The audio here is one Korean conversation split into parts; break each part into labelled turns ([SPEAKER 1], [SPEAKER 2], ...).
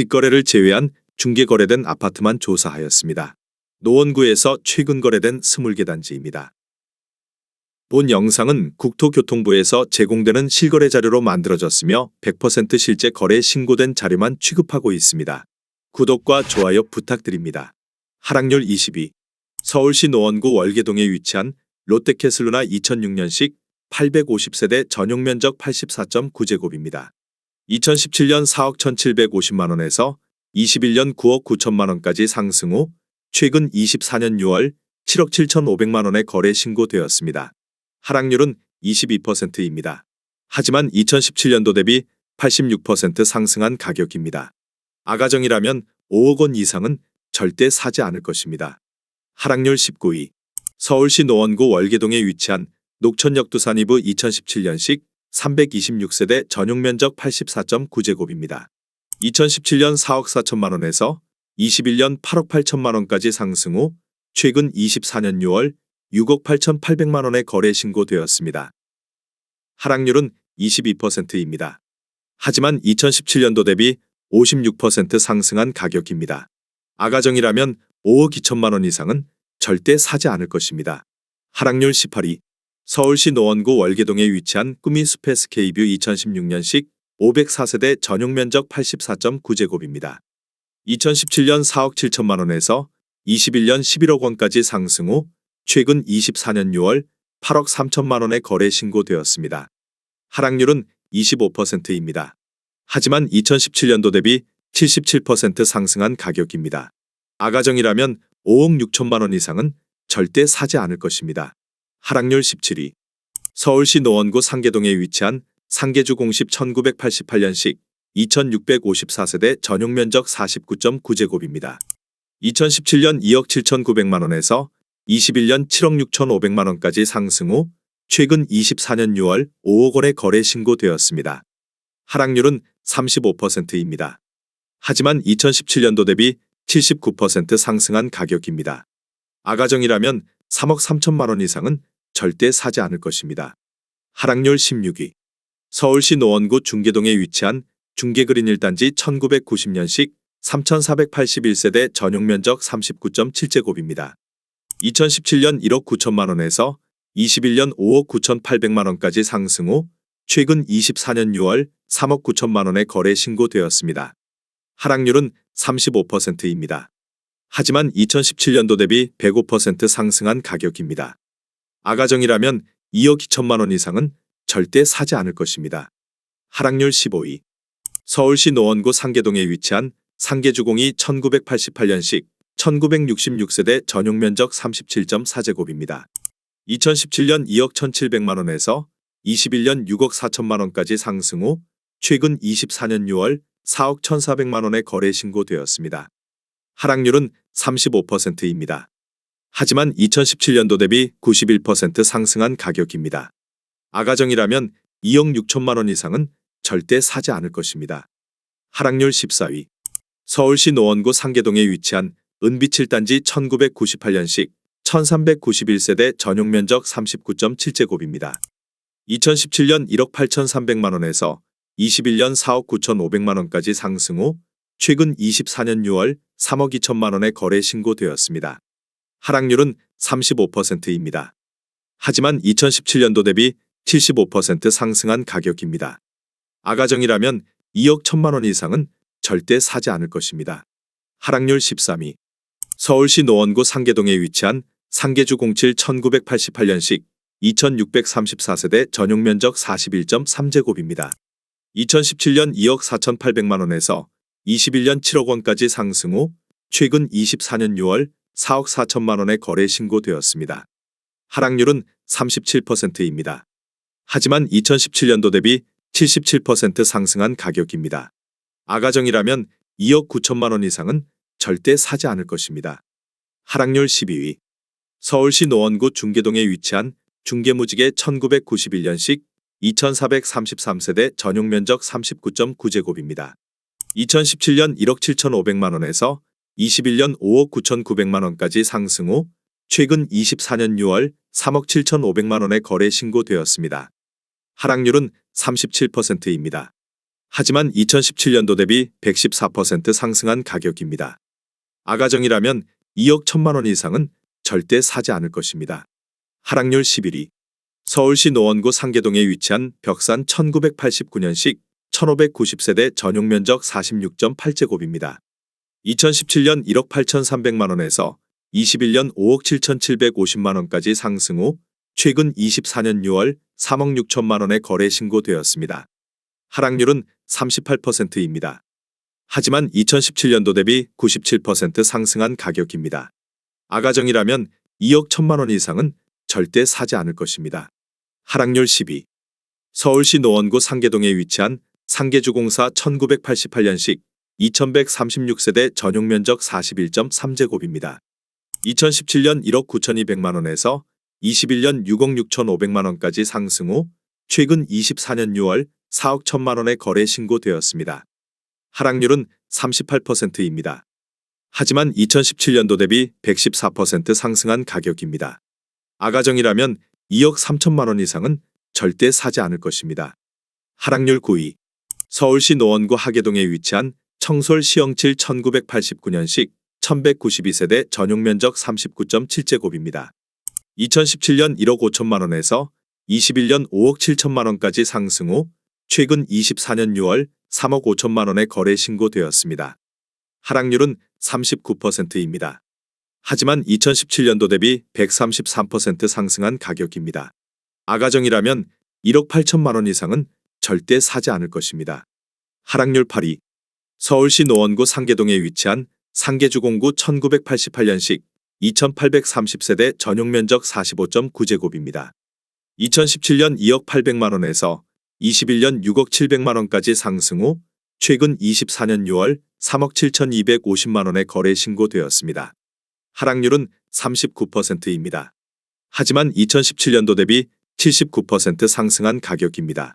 [SPEAKER 1] 직거래를 제외한 중개 거래된 아파트만 조사하였습니다. 노원구에서 최근 거래된 20개 단지입니다. 본 영상은 국토교통부에서 제공되는 실거래 자료로 만들어졌으며 100% 실제 거래 신고된 자료만 취급하고 있습니다. 구독과 좋아요 부탁드립니다. 하락률 22. 서울시 노원구 월계동에 위치한 롯데캐슬루나 2006년식 850세대 전용 면적 84.9제곱입니다. 2017년 4억 1,750만 원에서 21년 9억 9천만 원까지 상승 후 최근 24년 6월 7억 7천5백만 원에 거래 신고되었습니다. 하락률은 22%입니다. 하지만 2017년도 대비 86% 상승한 가격입니다. 아가정이라면 5억 원 이상은 절대 사지 않을 것입니다. 하락률 19위. 서울시 노원구 월계동에 위치한 녹천역 두산 이브 2017년식 326세대 전용 면적 84.9제곱입니다. 2017년 4억 4천만 원에서 21년 8억 8천만 원까지 상승 후 최근 24년 6월 6억 8천8백만 원에 거래 신고되었습니다. 하락률은 22%입니다. 하지만 2017년도 대비 56% 상승한 가격입니다. 아가정이라면 5억 2천만 원 이상은 절대 사지 않을 것입니다. 하락률 18위. 서울시 노원구 월계동에 위치한 꾸미 스페스 K뷰 2016년식 504세대 전용 면적 84.9제곱입니다. 2017년 4억 7천만 원에서 21년 11억 원까지 상승 후 최근 24년 6월 8억 3천만 원에 거래 신고되었습니다. 하락률은 25%입니다. 하지만 2017년도 대비 77% 상승한 가격입니다. 아가정이라면 5억 6천만 원 이상은 절대 사지 않을 것입니다. 하락률 17위. 서울시 노원구 상계동에 위치한 상계주 공십 1988년식 2654세대 전용 면적 49.9제곱입니다. 2017년 2억 7,900만 원에서 21년 7억 6,500만 원까지 상승 후 최근 24년 6월 5억 원에 거래 신고되었습니다. 하락률은 35%입니다. 하지만 2017년도 대비 79% 상승한 가격입니다. 아가정이라면 3억 3천만 원 이상은 절대 사지 않을 것입니다. 하락률 16위. 서울시 노원구 중계동에 위치한 중계그린 1단지 1990년식 3481세대 전용 면적 39.7제곱입니다. 2017년 1억 9천만 원에서 21년 5억 9천8백만 원까지 상승 후 최근 24년 6월 3억 9천만 원에 거래 신고되었습니다. 하락률은 35%입니다. 하지만 2017년도 대비 105% 상승한 가격입니다. 아가정이라면 2억 2천만 원 이상은 절대 사지 않을 것입니다. 하락률 15위. 서울시 노원구 상계동에 위치한 상계주공이 1988년식 1966세대 전용 면적 37.4제곱입니다. 2017년 2억 1,700만 원에서 21년 6억 4천만 원까지 상승 후 최근 24년 6월 4억 1,400만 원에 거래 신고되었습니다. 하락률은 35%입니다. 하지만 2017년도 대비 91% 상승한 가격입니다. 아가정이라면 2억 6천만 원 이상은 절대 사지 않을 것입니다. 하락률 14위. 서울시 노원구 상계동에 위치한 은빛 7단지 1998년식 1391세대 전용 면적 39.7제곱입니다. 2017년 1억 8,300만 원에서 21년 4억 9천5백만 원까지 상승 후 최근 24년 6월 3억 2천만 원에 거래 신고되었습니다. 하락률은 35%입니다. 하지만 2017년도 대비 75% 상승한 가격입니다. 아가정이라면 2억 1천만 원 이상은 절대 사지 않을 것입니다. 하락률 13위. 서울시 노원구 상계동에 위치한 상계주 07 1988년식 2634세대 전용 면적 41.3제곱입니다. 2017년 2억 4,800만 원에서 21년 7억 원까지 상승 후 최근 24년 6월 4억 4천만 원에 거래 신고되었습니다. 하락률은 37%입니다. 하지만 2017년도 대비 77% 상승한 가격입니다. 아가정이라면 2억 9천만 원 이상은 절대 사지 않을 것입니다. 하락률 12위. 서울시 노원구 중계동에 위치한 중계무지개 1991년식 2433세대 전용 면적 39.9제곱입니다. 2017년 1억 7천5백만 원에서 21년 5억 9천9백만 원까지 상승 후 최근 24년 6월 3억 7천5백만 원에 거래 신고되었습니다. 하락률은 37%입니다. 하지만 2017년도 대비 114% 상승한 가격입니다. 아가정이라면 2억 1천만 원 이상은 절대 사지 않을 것입니다. 하락률 11위. 서울시 노원구 상계동에 위치한 벽산 1989년식 1590세대 전용 면적 46.8제곱입니다. 2017년 1억 8,300만 원에서 21년 5억 7,750만 원까지 상승 후 최근 24년 6월 3억 6천만 원에 거래 신고되었습니다. 하락률은 38%입니다. 하지만 2017년도 대비 97% 상승한 가격입니다. 아가정이라면 2억 1천만 원 이상은 절대 사지 않을 것입니다. 하락률 12. 서울시 노원구 상계동에 위치한 상계주공사 1988년식 2136세대 전용 면적 41.3제곱입니다. 2017년 1억 9,200만 원에서 21년 6억 6,500만 원까지 상승 후 최근 24년 6월 4억 1천만 원에 거래 신고되었습니다. 하락률은 38%입니다. 하지만 2017년도 대비 114% 상승한 가격입니다. 아가정이라면 2억 3천만 원 이상은 절대 사지 않을 것입니다. 하락률 9위. 서울시 노원구 하계동에 위치한 청솔 시영칠 1989년식 1192세대 전용 면적 39.7제곱입니다. 2017년 1억 5천만 원에서 21년 5억 7천만 원까지 상승 후 최근 24년 6월 3억 5천만 원에 거래 신고되었습니다. 하락률은 39%입니다. 하지만 2017년도 대비 133% 상승한 가격입니다. 아가정이라면 1억 8천만 원 이상은 절대 사지 않을 것입니다. 하락률 8위. 서울시 노원구 상계동에 위치한 상계주공구 1988년식 2830세대 전용 면적 45.9제곱입니다. 2017년 2억 800만 원에서 21년 6억 700만 원까지 상승 후 최근 24년 6월 3억 7,250만 원에 거래 신고되었습니다. 하락률은 39%입니다. 하지만 2017년도 대비 79% 상승한 가격입니다.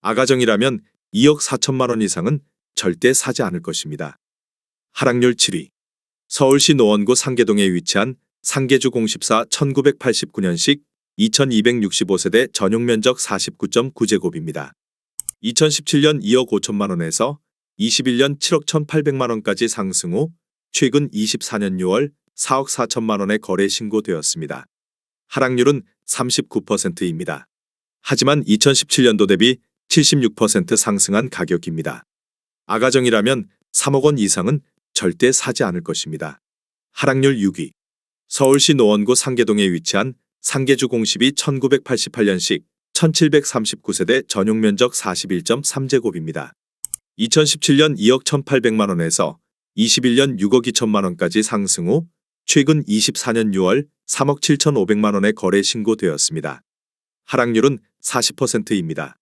[SPEAKER 1] 아가정이라면 2억 4천만 원 이상은 절대 사지 않을 것입니다. 하락률 7위. 서울시 노원구 상계동에 위치한 상계주 공십사 1989년식 2265세대 전용 면적 49.9제곱입니다. 2017년 2억 5천만 원에서 21년 7억 1,800만 원까지 상승 후 최근 24년 6월 4억 4천만 원에 거래 신고되었습니다. 하락률은 39%입니다. 하지만 2017년도 대비 76% 상승한 가격입니다. 아가정이라면 3억 원 이상은 절대 사지 않을 것입니다. 하락률 6위. 서울시 노원구 상계동에 위치한 상계주 공십이 1988년식 1739세대 전용 면적 41.3제곱입니다. 2017년 2억 1,800만 원에서 21년 6억 2천만 원까지 상승 후 최근 24년 6월 3억 7,500만 원에 거래 신고되었습니다. 하락률은 40%입니다.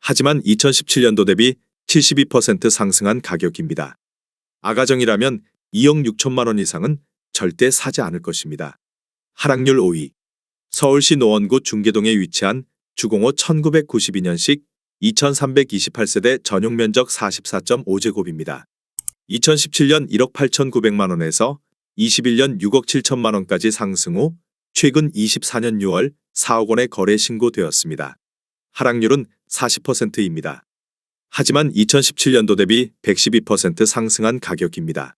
[SPEAKER 1] 하지만 2017년도 대비 72% 상승한 가격입니다. 아가정이라면 2억 6천만 원 이상은 절대 사지 않을 것입니다. 하락률 5위. 서울시 노원구 중계동에 위치한 주공호 1992년식 2328세대 전용 면적 44.5제곱입니다. 2017년 1억 8,900만 원에서 21년 6억 7천만 원까지 상승 후 최근 24년 6월 4억 원에 거래 신고되었습니다. 하락률은 40%입니다. 하지만 2017년도 대비 112% 상승한 가격입니다.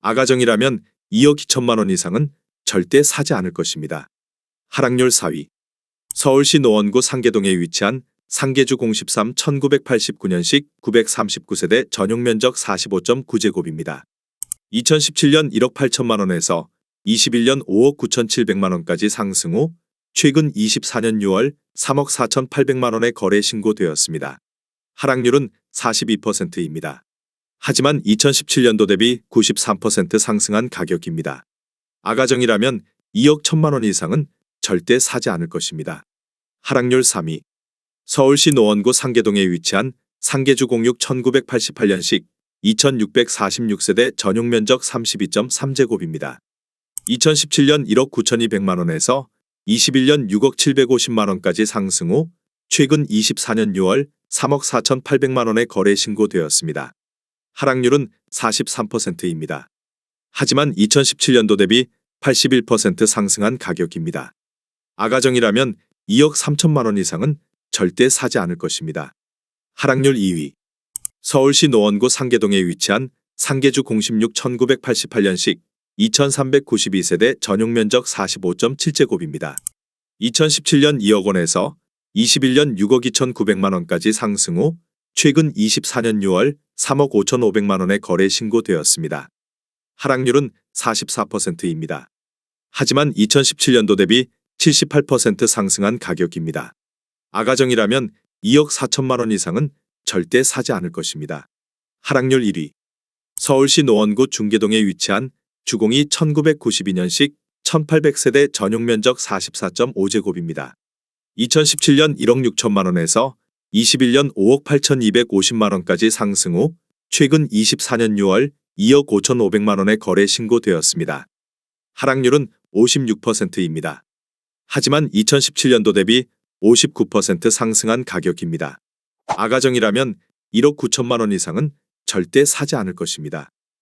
[SPEAKER 1] 아가정이라면 2억 2천만 원 이상은 절대 사지 않을 것입니다. 하락률 4위. 서울시 노원구 상계동에 위치한 상계주 공십삼 1989년식 939세대 전용 면적 45.9제곱입니다. 2017년 1억 8천만 원에서 21년 5억 9,700만 원까지 상승 후 최근 24년 6월 3억 4,800만 원에 거래 신고되었습니다. 하락률은 42%입니다. 하지만 2017년도 대비 93% 상승한 가격입니다. 아가정이라면 2억 1천만 원 이상은 절대 사지 않을 것입니다. 하락률 3위. 서울시 노원구 상계동에 위치한 상계주 공육 1988년식 2646세대 전용 면적 32.3제곱입니다. 2017년 1억 9,200만 원에서 21년 6억 750만 원까지 상승 후 최근 24년 6월 3억 4,800만 원에 거래 신고되었습니다. 하락률은 43%입니다. 하지만 2017년도 대비 81% 상승한 가격입니다. 아가정이라면 2억 3천만 원 이상은 절대 사지 않을 것입니다. 하락률 2위. 서울시 노원구 상계동에 위치한 상계주 06 1988년식 2392세대 전용 면적 45.7제곱입니다. 2017년 2억 원에서 21년 6억 2,900만 원까지 상승 후 최근 24년 6월 3억 5,500만 원에 거래 신고되었습니다. 하락률은 44%입니다. 하지만 2017년도 대비 78% 상승한 가격입니다. 아가정이라면 2억 4천만 원 이상은 절대 사지 않을 것입니다. 하락률 1위. 서울시 노원구 중계동에 위치한 주공이 1992년식 1800세대 전용 면적 44.5제곱입니다. 2017년 1억 6천만 원에서 21년 5억 8,250만 원까지 상승 후 최근 24년 6월 2억 5,500만 원에 거래 신고되었습니다. 하락률은 56%입니다. 하지만 2017년도 대비 59% 상승한 가격입니다. 아가정이라면 1억 9천만 원 이상은 절대 사지 않을 것입니다.